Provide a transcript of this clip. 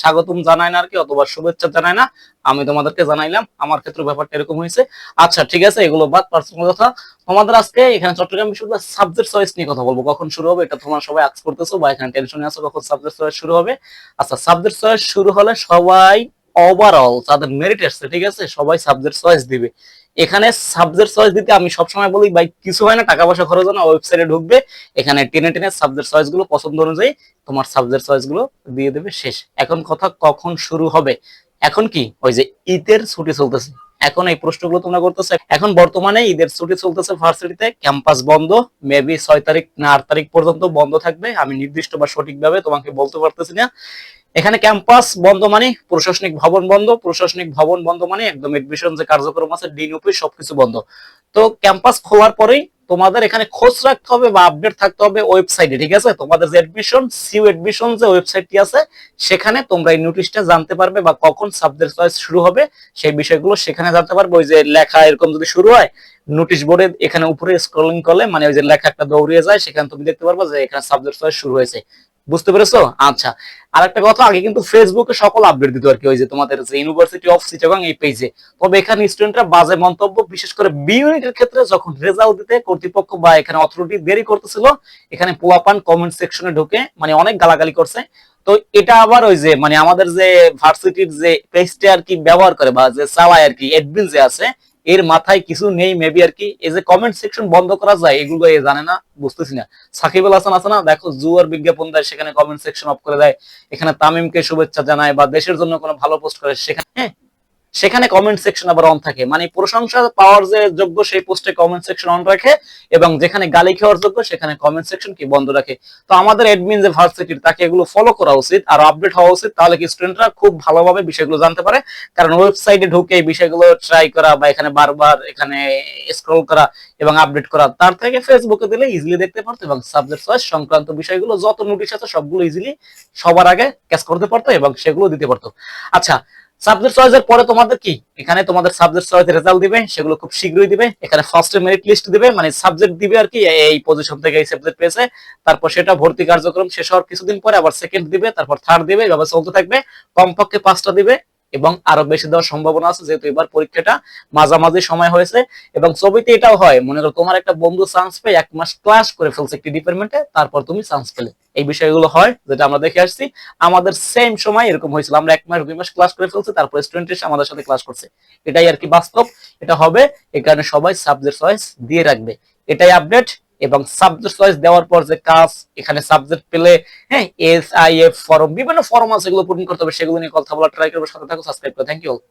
স্বাগতম জানায় না কি, অথবা শুভেচ্ছা জানায় না। আমি তোমাদেরকে জানাইলাম, আমার ক্ষেত্রে ব্যাপারটা এরকম হয়েছে। আচ্ছা ঠিক আছে, এগুলো বাদ পার্সোনাল কথা। তোমাদের আজকে এখানে চট্টগ্রাম বিশ্ববিদ্যালয় সাবজেক্ট চয়েস নিয়ে কথা বলব। কখন শুরু হবে এটা তোমরা সবাই আক্স করতেছো বা এখানে টেনশনে আছো কখন সাবজেক্ট চয়েস শুরু হবে। আচ্ছা সাবজেক্ট চয়েস শুরু হলে সবাই ওভারঅল তাদের মেরিট আসছে ঠিক আছে, সবাই সাবজেক্ট চয়েস দিবে। এখানে সাবজেক্ট চয়েস দিতে আমি সবসময় বলি, ভাই, কিছু হয় না টাকা পয়সা খরচ না ওয়েবসাইটে ঢুকবে, এখানে টেনে টেনে সাবজেক্ট চয়েসগুলো পছন্দ অনুযায়ী তোমার সাবজেক্ট চয়েসগুলো দিয়ে দেবে শেষ। এখন কথা কখন শুরু হবে? এখন কি? ওই যে ঈদের ছুটি চলতেছে। এখন এই প্রশ্নগুলো তোমরা করতেছো। এখন বর্তমানে ঈদের ছুটি চলতেছে ভার্সিটিতে। ক্যাম্পাস বন্ধ। মেবি ছয় তারিখ না, আট তারিখ পর্যন্ত বন্ধ থাকবে। আমি নির্দিষ্ট বা সঠিকভাবে তোমাকে বলতে পারতেছি না। এখানে ক্যাম্পাস বন্ধ মানে প্রশাসনিক ভবন বন্ধ। প্রশাসনিক ভবন বন্ধ মানে একদম এডমিশন যে কার্যক্রম আছে ডিন অফিস সবকিছু বন্ধ। তো ক্যাম্পাস খোলার পরেই তোমাদের এখানে খোঁজ রাখতে হবে বা আপডেট থাকতে হবে ওয়েবসাইটে ঠিক আছে? তোমাদের যে এডমিশন সিউ এডমিশন যে ওয়েবসাইটটি আছে, সেখানে তোমরা এই নোটিশটা জানতে পারবে বা কখন সাবজেক্ট চয়েস শুরু হবে, সেই বিষয়গুলো সেখানে জানতে পারবে। ওই যে লেখা এরকম যদি শুরু হয় নোটিশ বোর্ডে এখানে উপরে স্ক্রলিং করলে মানে ওই যে লেখা একটা দৌড়িয়ে যায়, সেখানে তুমি দেখতে পারবে যে এখানে সাবজেক্ট চয়েস শুরু হয়েছে। বুঝতে পেরেছ? আচ্ছা আর একটা কথা, আগে কিন্তু ফেসবুকে সকল আপডেট দিত আর কি, ওই যে তোমাদের যে ইউনিভার্সিটি অফ চিটাগাং এই পেজে তবে এখানে স্টুডেন্টরা বাজে মন্তব্য, বিশেষ করে বি ইউনিটের ক্ষেত্রে যখন রেজাল্ট দিতে কর্তৃপক্ষ বা এখানে অথরিটি দেরি করতেছিল, এখানে পোলাপান কমেন্ট সেকশনে ঢুকে মানে অনেক গালাগালি করছে। তো এটা আবার ওই যে মানে আমাদের যে ভার্সিটির যে পেজটা আর কি ব্যবহার করে, বা যে চালায় আর কি এডমিন যে আছে এর মাথায় কিছু নেই মেবি আর কি। এই যে কমেন্ট সেকশন বন্ধ করা যায় এগুলো এ জানে না বুঝতেছি না। সাকিব আল হাসান আছে না? দেখো জুয়ার বিজ্ঞাপন দেয় সেখানে কমেন্ট সেকশন অফ করে দেয়। এখানে তামিমকে শুভেচ্ছা জানায় বা দেশের জন্য কোনো ভালো পোস্ট করে সেখানে হ্যাঁ, সেখানে কমেন্ট সেকশন আবার অন থাকে। মানে প্রশংসা পাওয়ার যে যোগ্য, সেই পোস্টে কমেন্ট সেকশন অন রাখে এবং যেখানে গালি খাওয়ার যোগ্য, সেখানে কমেন্ট সেকশন কি বন্ধ রাখে। তো আমাদের অ্যাডমিন যে ভার্সিটির তাকে এগুলো ফলো করা উচিত আর আপডেট হওয়া উচিত। তাহলে কি স্টুডেন্টরা খুব ভালোভাবে বিষয়গুলো জানতে পারে। কারণ ওয়েবসাইটে ঢুকে এই বিষয়গুলো ট্রাই করা বা এখানে বারবার এখানে স্ক্রল করা এবং আপডেট করা, তার থেকে ফেসবুকে দিলে ইজিলি দেখতে পারতো এবং সাবজেক্ট চয়েস সংক্রান্ত বিষয়গুলো যত নোটিশ আছে সবগুলো ইজিলি সবার আগে ক্যাচ করতে পারতো এবং সেগুলো দিতে পারতো। আচ্ছা সাবজেক্ট চয়েসের পরে তোমাদের কি? এখানে তোমাদের সাবজেক্ট চয়েস রেজাল্ট দিবে, সেগুলো খুব শীঘ্রই দিবে। এখানে ফার্স্ট মেরিট লিস্ট দিবে মানে সাবজেক্ট দিবে আর কি এই পজিশন থেকে এই সাবজেক্ট পেয়েছে। তারপর সেটা ভর্তি কার্যক্রম শেষ হওয়ার কিছুদিন পরে আবার সেকেন্ড দিবে, তারপর থার্ড দিবে, এভাবে চলতে থাকবে। কমপক্ষে পাঁচটা দিবে। এবং আরও বেশি দেওয়ার সম্ভাবনা আছে, যেহেতু এবার পরীক্ষাটা মাঝামাঝি সময় হয়েছে। এবং ছবিতে এটাও হয়, মনে করো তোমার একটা বন্ধু চান্স পেয়ে এক মাস ক্লাস করে ফেলছে একটি ডিপার্টমেন্টে তারপর তুমি চান্স পেলে। এই বিষয়গুলো হয়, যেটা আমরা দেখে আসছি। আমাদের সেম সময় এরকম হয়েছিল, আমরা এক মাস, দুই মাস ক্লাস করে ফেলছি, তারপর স্টুডেন্ট এসে আমাদের সাথে ক্লাস করছে। এটাই আর কি বাস্তব, এটা হবে এই কারণে সবাই সাবজেক্ট চয়েস দিয়ে রাখবে। এটাই আপডেট এবং সাবজেক্ট চয়েস দেওয়ার পর যে কাজ এখানে সাবজেক্ট পেলে হ্যাঁ এস আই এফ ফর্ম বিভিন্ন ফর্ম আছে এগুলো পূরণ করতে হবে, সেগুলো নিয়ে কথা বলা ট্রাই করব, সাথে থাকো সাবস্ক্রাইব করো থ্যাংক ইউ